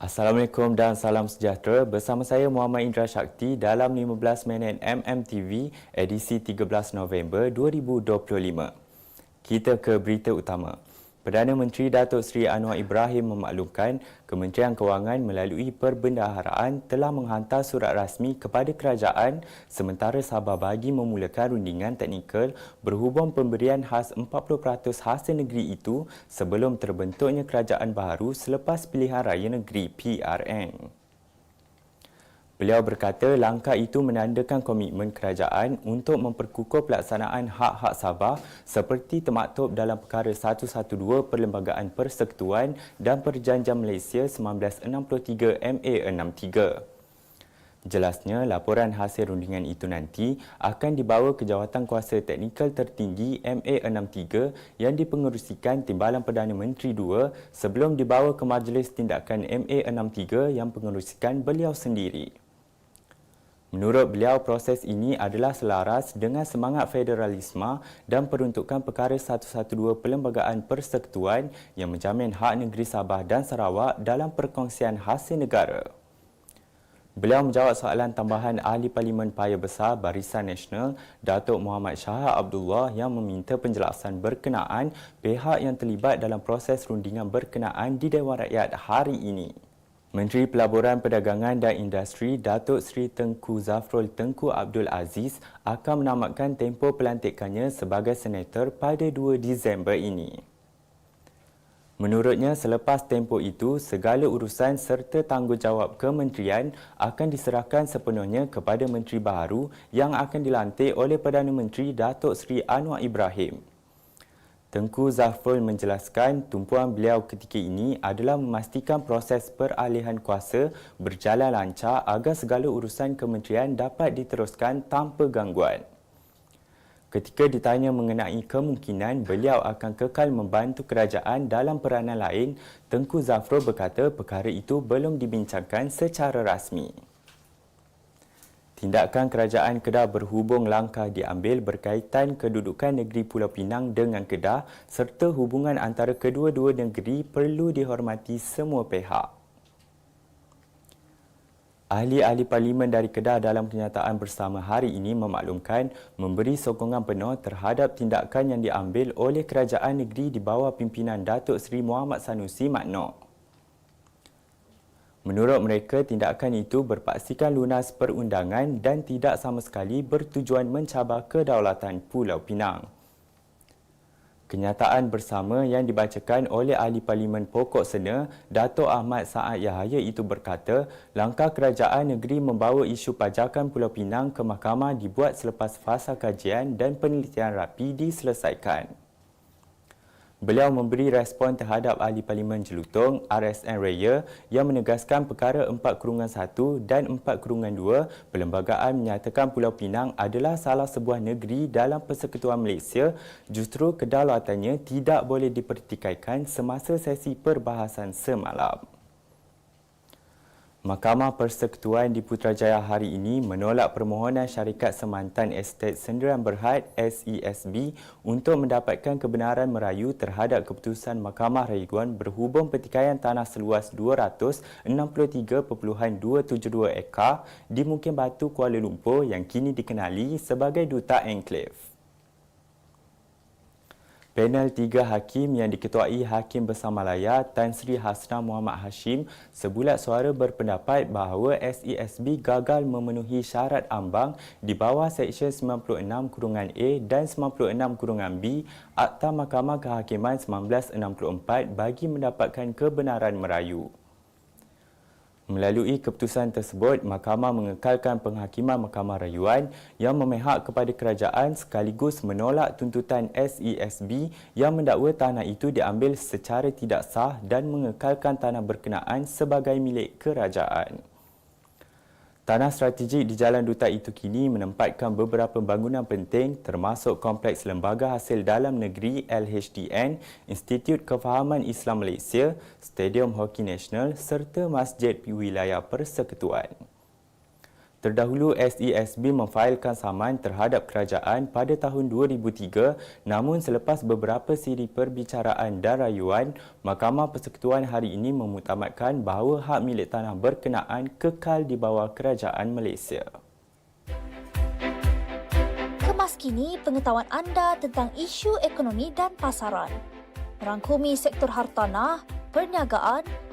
Assalamualaikum dan salam sejahtera. Bersama saya Muhammad Indra Shakti dalam 15 minit MMTV edisi 13 November 2025. Kita ke berita utama. Perdana Menteri Datuk Seri Anwar Ibrahim memaklumkan Kementerian Kewangan melalui perbendaharaan telah menghantar surat rasmi kepada kerajaan sementara Sabah bagi memulakan rundingan teknikal berhubung pemberian khas 40% hasil negeri itu sebelum terbentuknya kerajaan baru selepas pilihan raya negeri PRN. Beliau berkata langkah itu menandakan komitmen kerajaan untuk memperkukuh pelaksanaan hak-hak Sabah seperti termaktub dalam perkara 112 Perlembagaan Persekutuan dan Perjanjian Malaysia 1963 MA63. Jelasnya, laporan hasil rundingan itu nanti akan dibawa ke Jawatan Kuasa Teknikal Tertinggi MA63 yang dipengerusikan Timbalan Perdana Menteri II sebelum dibawa ke Majlis Tindakan MA63 yang pengerusikan beliau sendiri. Menurut beliau, proses ini adalah selaras dengan semangat federalisme dan peruntukan perkara 112 Perlembagaan Persekutuan yang menjamin hak negeri Sabah dan Sarawak dalam perkongsian hasil negara. Beliau menjawab soalan tambahan Ahli Parlimen Paya Besar Barisan Nasional Datuk Muhammad Syah Abdullah yang meminta penjelasan berkenaan pihak yang terlibat dalam proses rundingan berkenaan di Dewan Rakyat hari ini. Menteri Pelaburan Perdagangan dan Industri Datuk Seri Tengku Zafrul Tengku Abdul Aziz akan menamatkan tempoh pelantikannya sebagai senator pada 2 Disember ini. Menurutnya, selepas tempoh itu, segala urusan serta tanggungjawab kementerian akan diserahkan sepenuhnya kepada Menteri Baharu yang akan dilantik oleh Perdana Menteri Datuk Seri Anwar Ibrahim. Tengku Zafrul menjelaskan tumpuan beliau ketika ini adalah memastikan proses peralihan kuasa berjalan lancar agar segala urusan kementerian dapat diteruskan tanpa gangguan. Ketika ditanya mengenai kemungkinan beliau akan kekal membantu kerajaan dalam peranan lain, Tengku Zafrul berkata perkara itu belum dibincangkan secara rasmi. Tindakan kerajaan Kedah berhubung langkah diambil berkaitan kedudukan negeri Pulau Pinang dengan Kedah serta hubungan antara kedua-dua negeri perlu dihormati semua pihak. Ahli-ahli parlimen dari Kedah dalam kenyataan bersama hari ini memaklumkan memberi sokongan penuh terhadap tindakan yang diambil oleh kerajaan negeri di bawah pimpinan Datuk Seri Muhammad Sanusi Maknok. Menurut mereka, tindakan itu berpaksikan lunas perundangan dan tidak sama sekali bertujuan mencabar kedaulatan Pulau Pinang. Kenyataan bersama yang dibacakan oleh Ahli Parlimen Pokok Sena, Dato' Ahmad Saad Yahaya itu berkata, langkah kerajaan negeri membawa isu pajakan Pulau Pinang ke mahkamah dibuat selepas fasa kajian dan penelitian rapi diselesaikan. Beliau memberi respon terhadap Ahli Parlimen Jelutong RSN Raya yang menegaskan perkara 4-1 dan 4-2 perlembagaan menyatakan Pulau Pinang adalah salah sebuah negeri dalam persekutuan Malaysia justru kedaulatannya tidak boleh dipertikaikan semasa sesi perbahasan semalam. Mahkamah Persekutuan di Putrajaya hari ini menolak permohonan syarikat Semantan Estate Sendirian Berhad SESB untuk mendapatkan kebenaran merayu terhadap keputusan Mahkamah Rayuan berhubung pertikaian tanah seluas 263.272 ekar di Mukim Batu Kuala Lumpur yang kini dikenali sebagai Duta Enclave. Panel tiga hakim yang diketuai Hakim Bersama Layar Tan Sri Hasna Muhammad Hashim sebulat suara berpendapat bahawa SESB gagal memenuhi syarat ambang di bawah Seksyen 96 kurungan A dan 96 kurungan B Akta Mahkamah Kehakiman 1964 bagi mendapatkan kebenaran merayu. Melalui keputusan tersebut, Mahkamah mengekalkan penghakiman Mahkamah Rayuan yang memihak kepada kerajaan sekaligus menolak tuntutan SESB yang mendakwa tanah itu diambil secara tidak sah dan mengekalkan tanah berkenaan sebagai milik kerajaan. Tanah strategik di Jalan Duta itu kini menempatkan beberapa bangunan penting termasuk Kompleks Lembaga Hasil Dalam Negeri LHDN, Institut Kefahaman Islam Malaysia, Stadium Hoki Nasional serta Masjid Wilayah Persekutuan. Terdahulu SESB memfailkan saman terhadap kerajaan pada tahun 2003 namun selepas beberapa siri perbicaraan dan rayuan, Mahkamah Persekutuan hari ini memutamatkan bahawa hak milik tanah berkenaan kekal di bawah kerajaan Malaysia. Kemas kini pengetahuan anda tentang isu ekonomi dan pasaran. Merangkumi sektor hartanah, perniagaan,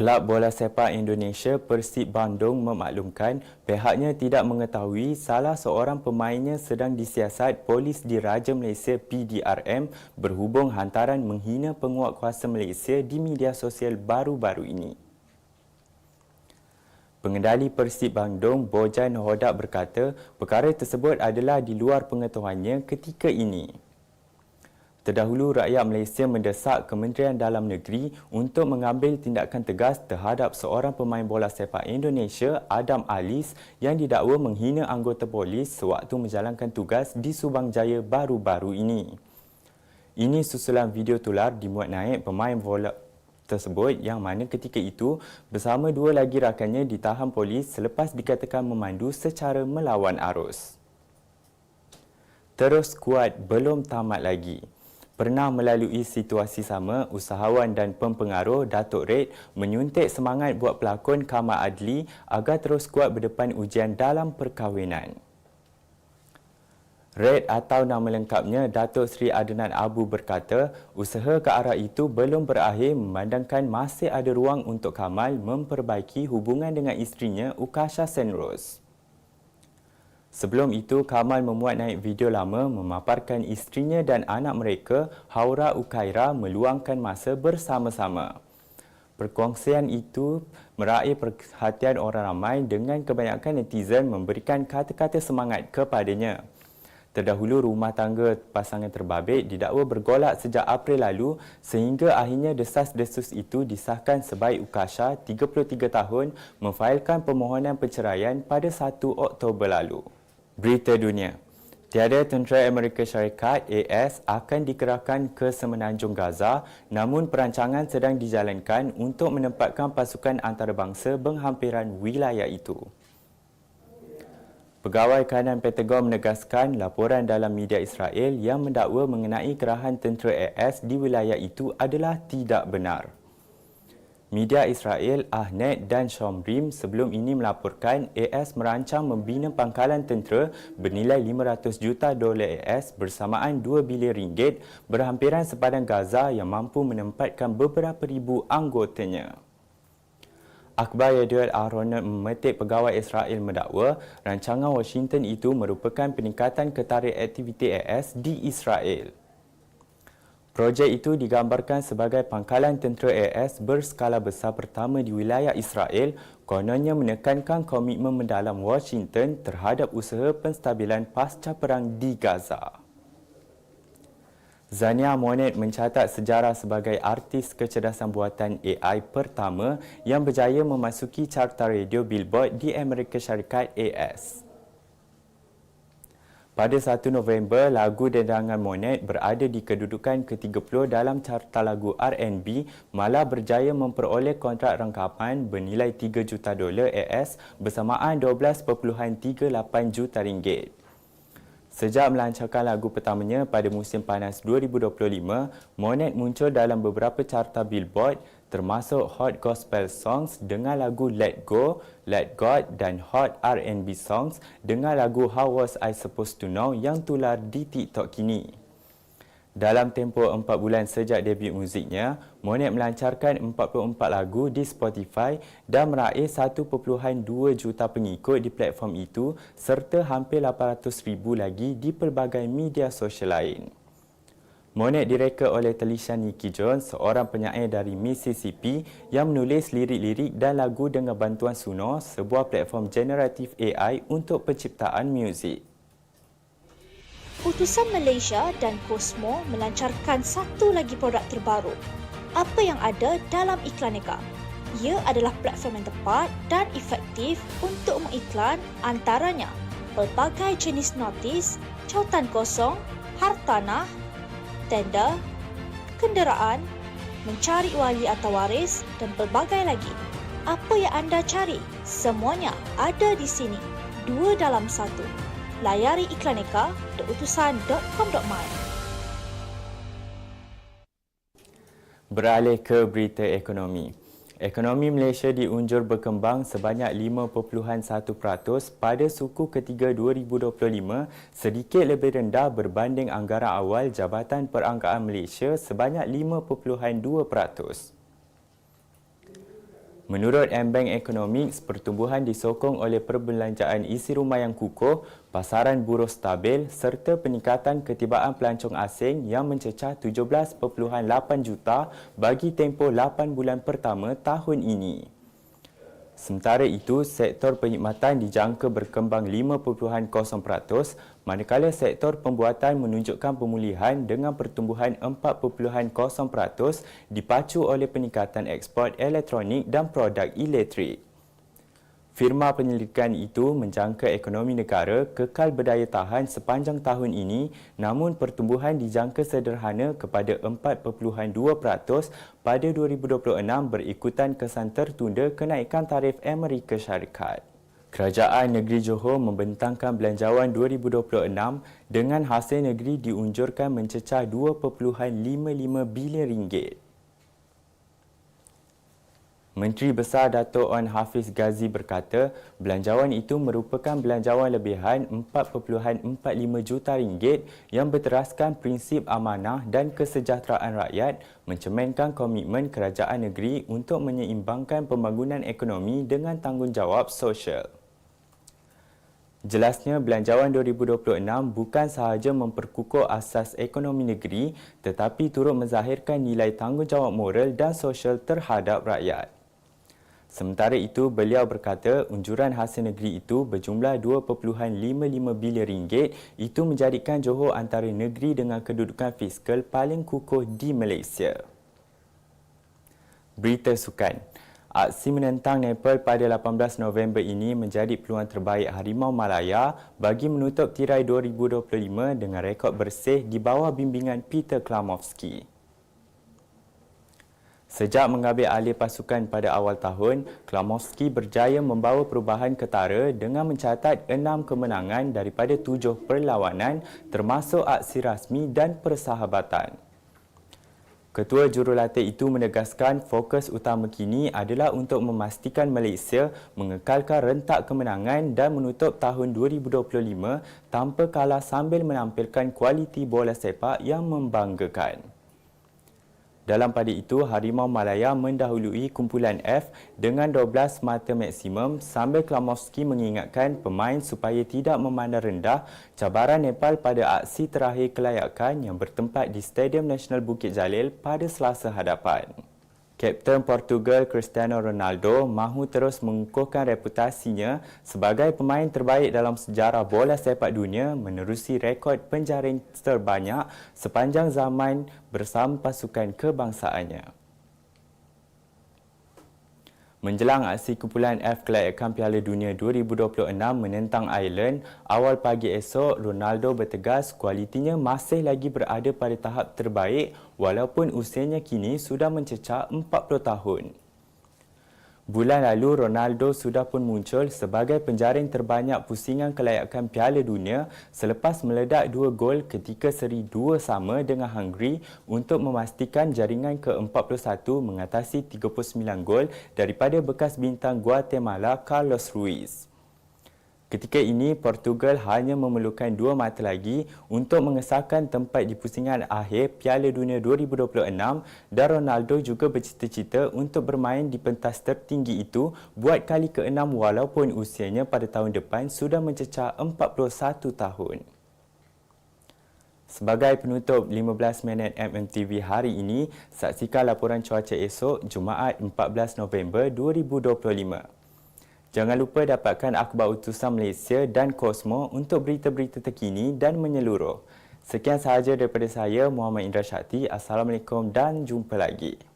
Kelab Bola Sepak Indonesia Persib Bandung memaklumkan pihaknya tidak mengetahui salah seorang pemainnya sedang disiasat polis di Raja Malaysia PDRM berhubung hantaran menghina penguat kuasa Malaysia di media sosial baru-baru ini. Pengendali Persib Bandung, Bojan Hodak berkata perkara tersebut adalah di luar pengetahuannya ketika ini. Terdahulu, rakyat Malaysia mendesak Kementerian Dalam Negeri untuk mengambil tindakan tegas terhadap seorang pemain bola sepak Indonesia, Adam Alis, yang didakwa menghina anggota polis sewaktu menjalankan tugas di Subang Jaya baru-baru ini. Ini susulan video tular dimuat naik pemain bola tersebut yang mana ketika itu bersama dua lagi rakannya ditahan polis selepas dikatakan memandu secara melawan arus. Terus kuat belum tamat lagi pernah melalui situasi sama, usahawan dan pempengaruh Datuk Red menyuntik semangat buat pelakon Kamal Adli agar terus kuat berdepan ujian dalam perkahwinan. Red atau nama lengkapnya Datuk Seri Adnan Abu berkata, usaha ke arah itu belum berakhir memandangkan masih ada ruang untuk Kamal memperbaiki hubungan dengan isterinya Ukasha Senrose. Sebelum itu, Kamal memuat naik video lama memaparkan isterinya dan anak mereka, Haura Ukaira, meluangkan masa bersama-sama. Perkongsian itu meraih perhatian orang ramai dengan kebanyakan netizen memberikan kata-kata semangat kepadanya. Terdahulu rumah tangga pasangan terbabit didakwa bergolak sejak April lalu sehingga akhirnya desas-desus itu disahkan sebaik Ukasha 33 tahun memfailkan permohonan perceraian pada 1 Oktober lalu. Berita dunia. Tiada tentera Amerika Syarikat AS akan dikerahkan ke semenanjung Gaza namun perancangan sedang dijalankan untuk menempatkan pasukan antarabangsa penghampiran wilayah itu. Pegawai kanan Pentagon menegaskan laporan dalam media Israel yang mendakwa mengenai kerahan tentera AS di wilayah itu adalah tidak benar. Media Israel Ahnet dan Shomrim sebelum ini melaporkan AS merancang membina pangkalan tentera bernilai 500 juta dolar AS bersamaan 2 bilion ringgit berhampiran sepadan Gaza yang mampu menempatkan beberapa ribu anggotanya. Akhbar Yadil Aronot memetik pegawai Israel mendakwa rancangan Washington itu merupakan peningkatan ketarik aktiviti AS di Israel. Projek itu digambarkan sebagai pangkalan tentera AS berskala besar pertama di wilayah Israel kononnya menekankan komitmen mendalam Washington terhadap usaha penstabilan pasca perang di Gaza. Zania Monet mencatat sejarah sebagai artis kecerdasan buatan AI pertama yang berjaya memasuki carta radio Billboard di Amerika Syarikat AS. Pada 1 November, lagu Dendangan Monet berada di kedudukan ke-30 dalam carta lagu R&B malah berjaya memperoleh kontrak rangkapan bernilai 3 juta dolar AS bersamaan 12.38 juta ringgit. Sejak melancarkan lagu pertamanya pada musim panas 2025, Monet muncul dalam beberapa carta Billboard termasuk Hot Gospel Songs dengan lagu Let Go, Let God dan Hot R&B Songs dengan lagu How Was I Supposed to Know yang tular di TikTok kini. Dalam tempoh 4 bulan sejak debut muziknya, Monet melancarkan 44 lagu di Spotify dan meraih 1.2 juta pengikut di platform itu serta hampir 800,000 lagi di pelbagai media sosial lain. Monet direka oleh Talisha Nikki Jones, seorang penyair dari Mississippi yang menulis lirik-lirik dan lagu dengan bantuan Suno, sebuah platform generatif AI untuk penciptaan muzik. Utusan Malaysia dan Cosmo melancarkan satu lagi produk terbaru. Apa yang ada dalam Iklaneka? Ia adalah platform yang tepat dan efektif untuk mengiklan antaranya pelbagai jenis notis, cautan kosong, hartanah, tender, kenderaan, mencari wali atau waris dan pelbagai lagi. Apa yang anda cari? Semuanya ada di sini. Dua dalam satu. Layari iklaneka.utusan.com.my Beralih ke berita ekonomi. Ekonomi Malaysia diunjur berkembang sebanyak 5.1% pada suku ketiga 2025 sedikit lebih rendah berbanding anggaran awal Jabatan Perangkaan Malaysia sebanyak 5.2%. Menurut M-Bank Economics, pertumbuhan disokong oleh perbelanjaan isi rumah yang kukuh, pasaran buruh stabil serta peningkatan ketibaan pelancong asing yang mencecah 17.8 juta bagi tempoh 8 bulan pertama tahun ini. Sementara itu, sektor perkhidmatan dijangka berkembang 5.0%, manakala sektor pembuatan menunjukkan pemulihan dengan pertumbuhan 4.0% dipacu oleh peningkatan ekspor elektronik dan produk elektrik. Firma penyelidikan itu menjangka ekonomi negara kekal berdaya tahan sepanjang tahun ini namun pertumbuhan dijangka sederhana kepada 4.2% pada 2026 berikutan kesan tertunda kenaikan tarif Amerika Syarikat. Kerajaan Negeri Johor membentangkan belanjawan 2026 dengan hasil negeri diunjurkan mencecah 2.55 bilion ringgit. Menteri Besar Dato' Wan Hafiz Ghazi berkata, belanjawan itu merupakan belanjawan lebihan 4.45 juta ringgit yang berteraskan prinsip amanah dan kesejahteraan rakyat mencerminkan komitmen kerajaan negeri untuk menyeimbangkan pembangunan ekonomi dengan tanggungjawab sosial. Jelasnya, belanjawan 2026 bukan sahaja memperkukuh asas ekonomi negeri tetapi turut menzahirkan nilai tanggungjawab moral dan sosial terhadap rakyat. Sementara itu, beliau berkata unjuran hasil negeri itu berjumlah 2.55 bilion ringgit itu menjadikan Johor antara negeri dengan kedudukan fiskal paling kukuh di Malaysia. Berita Sukan Aksi menentang Nepal pada 18 November ini menjadi peluang terbaik Harimau Malaya bagi menutup tirai 2025 dengan rekod bersih di bawah bimbingan Peter Klamovsky. Sejak mengambil alih pasukan pada awal tahun, Klamovski berjaya membawa perubahan ketara dengan mencatat enam kemenangan daripada tujuh perlawanan termasuk aksi rasmi dan persahabatan. Ketua Jurulatih itu menegaskan fokus utama kini adalah untuk memastikan Malaysia mengekalkan rentak kemenangan dan menutup tahun 2025 tanpa kalah sambil menampilkan kualiti bola sepak yang membanggakan. Dalam pada itu, Harimau Malaya mendahului kumpulan F dengan 12 mata maksimum sambil Klamovski mengingatkan pemain supaya tidak memandang rendah cabaran Nepal pada aksi terakhir kelayakan yang bertempat di Stadium Nasional Bukit Jalil pada selasa hadapan. Kapten Portugal Cristiano Ronaldo mahu terus mengukuhkan reputasinya sebagai pemain terbaik dalam sejarah bola sepak dunia menerusi rekod penjaring terbanyak sepanjang zaman bersama pasukan kebangsaannya. Menjelang aksi kumpulan F kelayakan Piala Dunia 2026 menentang Ireland, awal pagi esok Ronaldo bertegas kualitinya masih lagi berada pada tahap terbaik walaupun usianya kini sudah mencecah 40 tahun. Bulan lalu, Ronaldo sudah pun muncul sebagai penjaring terbanyak pusingan kelayakan Piala Dunia selepas meledak dua gol ketika seri dua sama dengan Hungary untuk memastikan jaringan ke-41 mengatasi 39 gol daripada bekas bintang Guatemala Carlos Ruiz. Ketika ini, Portugal hanya memerlukan dua mata lagi untuk mengesahkan tempat di pusingan akhir Piala Dunia 2026 dan Ronaldo juga bercita-cita untuk bermain di pentas tertinggi itu buat kali ke-6 walaupun usianya pada tahun depan sudah mencecah 41 tahun. Sebagai penutup 15 minit MMTV hari ini, saksikan laporan cuaca esok Jumaat 14 November 2025. Jangan lupa dapatkan akhbar utusan Malaysia dan Kosmo untuk berita-berita terkini dan menyeluruh. Sekian sahaja daripada saya Muhammad Indra Shakti. Assalamualaikum dan jumpa lagi.